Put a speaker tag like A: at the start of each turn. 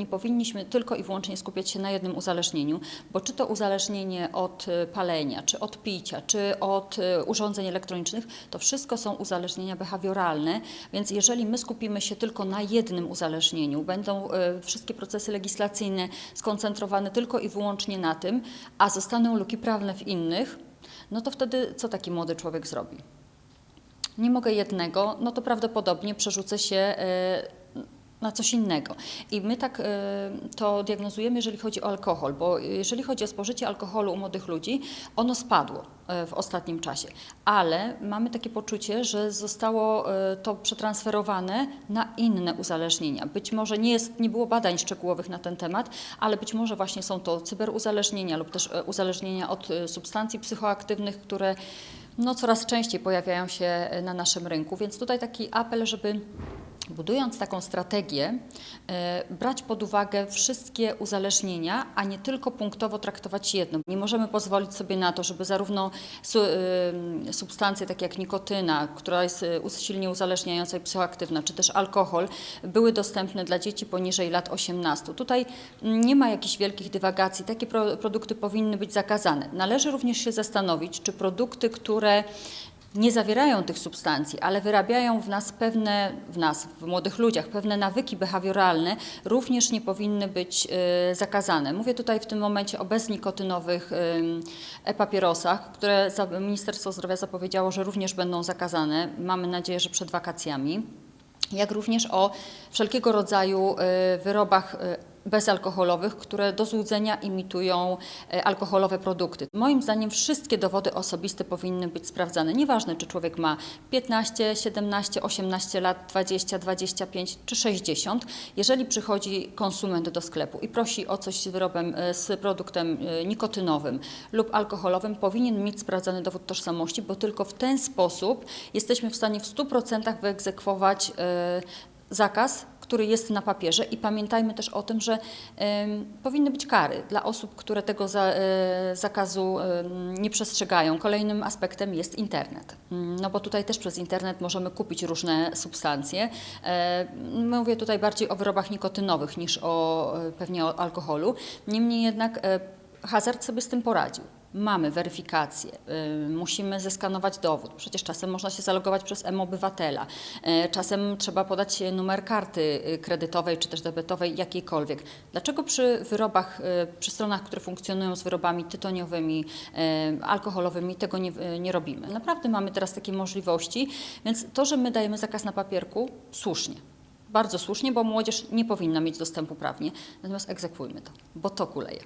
A: nie powinniśmy tylko i wyłącznie skupiać się na jednym uzależnieniu, bo czy to uzależnienie od y, palenia, czy od picia, czy od y, urządzeń elektronicznych, to wszystko są uzależnienia behawioralne, więc jeżeli my skupimy się tylko na jednym uzależnieniu, będą y, wszystkie procesy legislacyjne skoncentrowane tylko i wyłącznie na tym, a zostaną luki prawne w innych, no to wtedy co taki młody człowiek zrobi? Nie mogę jednego, no to prawdopodobnie przerzucę się na coś innego. I my tak e, to diagnozujemy, jeżeli chodzi o alkohol, bo jeżeli chodzi o spożycie alkoholu u młodych ludzi, ono spadło e, w ostatnim czasie, ale mamy takie poczucie, że zostało e, to przetransferowane na inne uzależnienia. Być może nie, jest, nie było badań szczegółowych na ten temat, ale być może właśnie są to cyberuzależnienia lub też e, uzależnienia od substancji psychoaktywnych, które no, coraz częściej pojawiają się na naszym rynku. Więc tutaj taki apel, żeby budując taką strategię, e, brać pod uwagę wszystkie uzależnienia, a nie tylko punktowo traktować jedno. Nie możemy pozwolić sobie na to, żeby zarówno e, substancje takie jak nikotyna, która jest e, silnie uzależniająca i psychoaktywna, czy też alkohol, były dostępne dla dzieci poniżej lat 18. Tutaj nie ma jakichś wielkich dywagacji, takie pro, produkty powinny być zakazane. Należy również się zastanowić, czy produkty, które nie zawierają tych substancji, ale wyrabiają w nas pewne, w nas, w młodych ludziach, pewne nawyki behawioralne, również nie powinny być e, zakazane. Mówię tutaj w tym momencie o beznikotynowych e-papierosach, które Ministerstwo Zdrowia zapowiedziało, że również będą zakazane. Mamy nadzieję, że przed wakacjami. Jak również o wszelkiego rodzaju e, wyrobach e, bezalkoholowych, które do złudzenia imitują e, alkoholowe produkty. Moim zdaniem wszystkie dowody osobiste powinny być sprawdzane. Nieważne, czy człowiek ma 15, 17, 18 lat, 20, 25 czy 60. Jeżeli przychodzi konsument do sklepu i prosi o coś z wyrobem, e, z produktem e, nikotynowym lub alkoholowym, powinien mieć sprawdzony dowód tożsamości, bo tylko w ten sposób jesteśmy w stanie w 100% wyegzekwować zakaz, który jest na papierze i pamiętajmy też o tym, że powinny być kary dla osób, które tego e, zakazu nie przestrzegają. Kolejnym aspektem jest internet, no bo tutaj też przez internet możemy kupić różne substancje. E, mówię tutaj bardziej o wyrobach nikotynowych niż o e, pewnie o alkoholu. Niemniej jednak hazard sobie z tym poradził. Mamy weryfikację, y, musimy zeskanować dowód. Przecież czasem można się zalogować przez M-Obywatela, y, czasem trzeba podać numer karty y, kredytowej czy też debetowej, jakiejkolwiek. Dlaczego przy wyrobach, przy stronach, które funkcjonują z wyrobami tytoniowymi, alkoholowymi, tego nie, nie robimy? Naprawdę mamy teraz takie możliwości, więc to, że my dajemy zakaz na papierku, słusznie. Bardzo słusznie, bo młodzież nie powinna mieć dostępu prawnie, natomiast egzekwujmy to, bo to kuleje.